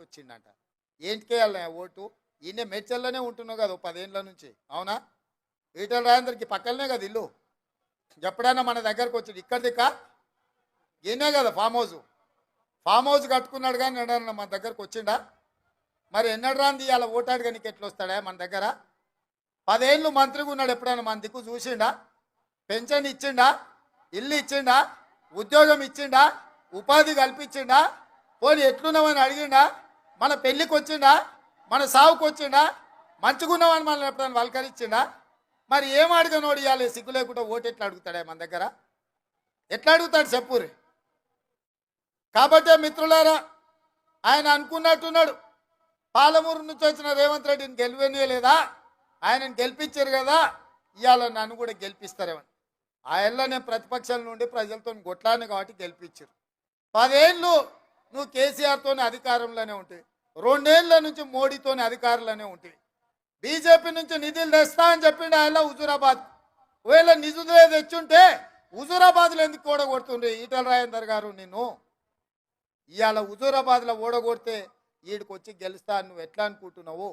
వచ్చిందంట. ఏంటికేయాలి ఓటు? ఈయన మేడ్చల్లోనే ఉంటున్నావు కదా పదేండ్ల పదేళ్ళ నుంచి. అవునా? ఈటల రాజేందర్కి పక్కనే కదా ఇల్లు. ఎప్పుడైనా మన దగ్గరకు వచ్చిండు. ఇక్కడ దిక్క? ఈయనే కదా ఫామ్ హౌస్. ఫామ్ హౌస్ కట్టుకున్నాడు కానీ ఎన్నడన్నా మన దగ్గరకు వచ్చిండా? మరి ఎన్నడు రాంది ఇవాళ ఓటాడు కానీ ఎట్లా వస్తాడా మన దగ్గర? పదేళ్ళు మంత్రిగా ఉన్నాడు ఎప్పుడైనా మన దిక్కు చూసిండా? పెన్షన్ ఇచ్చిండా? ఇల్లు ఇచ్చిండా? ఉద్యోగం ఇచ్చిండా? ఉపాధి కల్పించిండా? పోనీ ఎట్లున్నామని అడిగిండా? మన పెళ్ళికి వచ్చిండా? మన సావుకు వచ్చిండా? మంచుకున్నామని మనల్ని ఎప్పుడైనా వలకరించిండా మరి ఏం అడగనోడు ఇవ్వాలి సిగ్గు లేకుండా ఓటు ఎట్లా అడుగుతాడే మన దగ్గర? ఎట్లా అడుగుతాడు చెప్పురి కాబట్టే మిత్రులారా ఆయన అనుకున్నట్టున్నాడు. పాలమూరు నుంచి వచ్చిన రేవంత్ రెడ్డిని గెలివనీయలేదా? ఆయనను గెలిపించారు కదా? ఇవాళ నన్ను కూడా గెలిపిస్తారేమని ఆయనలో నేను ప్రతిపక్షాల నుండి ప్రజలతో కొట్లాను కాబట్టి గెలిపించారు. పదేళ్ళు నువ్వు కేసీఆర్తోనే అధికారంలోనే ఉంటాయి రెండేళ్ళ నుంచి మోడీతోనే అధికారంలోనే ఉంటాయి బీజేపీ నుంచి నిధులు తెస్తా అని చెప్పిండు ఆయన హుజూరాబాద్. ఒకవేళ నిధులే తెచ్చుంటే హుజూరాబాద్లో ఎందుకు ఓడగొడుతుండే ఈటల రాజేందర్ గారు నిన్ను? ఇవాళ హుజూరాబాద్లో ఓడగొడితే వీడికి వచ్చి గెలుస్తా నువ్వు ఎట్లా అనుకుంటున్నావు?